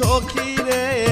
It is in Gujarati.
সখীরে নিশুয়ে